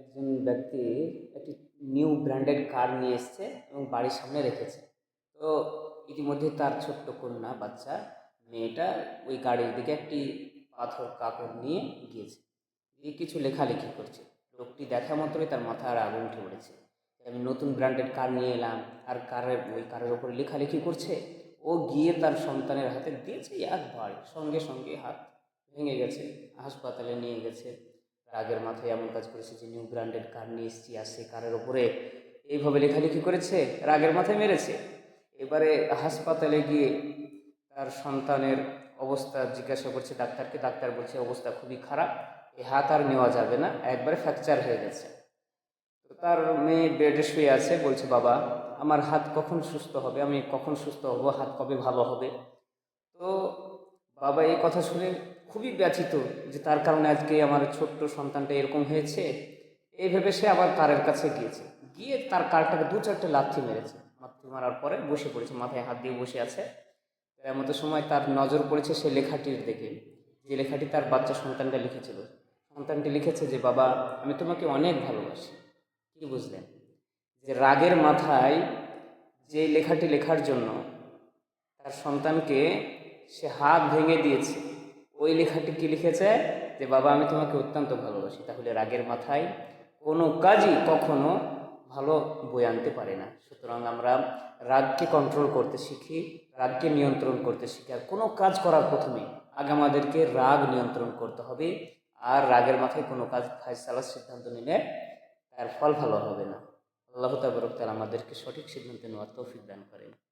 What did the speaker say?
একজন ব্যক্তি একটি নিউ ব্র্যান্ডেড কার নিয়ে এসছে এবং বাড়ির সামনে রেখেছে। তো ইতিমধ্যে তার ছোট্ট কন্যা, বাচ্চা, মেয়েটা ওই গাড়ির দিকে একটি পাথর কাপড় নিয়ে গিয়েছে। গিয়ে কিছু লেখালেখি করছে। লোকটি দেখা মাত্রই তার মাথায় আর আগুন উঠে পড়েছে। আমি নতুন ব্র্যান্ডেড কার নিয়ে এলাম। আর কারের, ওই কারের ওপরে লেখালেখি করছে। ও গিয়ে তার সন্তানের হাতে দিয়েছে, একবার সঙ্গে সঙ্গে হাত ভেঙে গেছে, হাসপাতালে নিয়ে গেছে। রাগের মাথায় এমন কাজ করেছে যে নিউ ব্র্যান্ডেড কার নিয়ে এসছি আর সেই কারের ওপরে এইভাবে লেখালেখি করেছে রাগের মাথায় মেরেছে। এবারে হাসপাতালে গিয়ে তার সন্তানের অবস্থা জিজ্ঞাসা করছে, ডাক্তারকে ডাক্তার বলছে, অবস্থা খুবই খারাপ, এ হাত আর নেওয়া যাবে না, একবারে ফ্র্যাকচার হয়ে গেছে। তো তার মেয়ে বেডে শুয়ে আছে, বলছে, বাবা, আমার হাত কখন সুস্থ হবে? আমি কখন সুস্থ হব? হাত কবে ভালো হবে? তো বাবা এই কথা শুনে খুবই ব্যথিত যে তার কারণে আজকে আমার ছোট্ট সন্তানটা এরকম হয়েছে। এই ভেবে সে আবার কারের কাছে গিয়েছে। গিয়ে তার কারটাকে দু চারটে লাথি মেরেছে। লাথি মারার পরে বসে পড়েছে, মাথায় হাত দিয়ে বসে আছে। এমন সময় তার নজর পড়েছে সে লেখাটির দিকে। যে লেখাটি তার বাচ্চা সন্তানটা লিখেছিল। সন্তানটি লিখেছে যে, বাবা, আমি তোমাকে অনেক ভালোবাসি। কি বুঝলেন? যে রাগের মাথায় যে লেখাটি লেখার জন্য তার সন্তানকে সে হাত ভেঙে দিয়েছে। ওই লেখাটি কি লিখেছে? যে, বাবা, আমি তোমাকে অত্যন্ত ভালোবাসি। তাহলে রাগের মাথায় কোনো কাজই কখনো ভালো বই আনতে পারে না। সুতরাং আমরা রাগকে কন্ট্রোল করতে শিখি, রাগকে নিয়ন্ত্রণ করতে শিখি। আর কোনো কাজ করার প্রথমে আগে আমাদেরকে রাগ নিয়ন্ত্রণ করতে হবে। আর রাগের মাথায় কোনো কাজ ফাইসালার সিদ্ধান্ত নিলে তার ফল ভালো হবে না। আল্লাহ তাবরক তাআলা আমাদেরকে সঠিক সিদ্ধান্ত নেওয়ার তৌফিক দান করেন।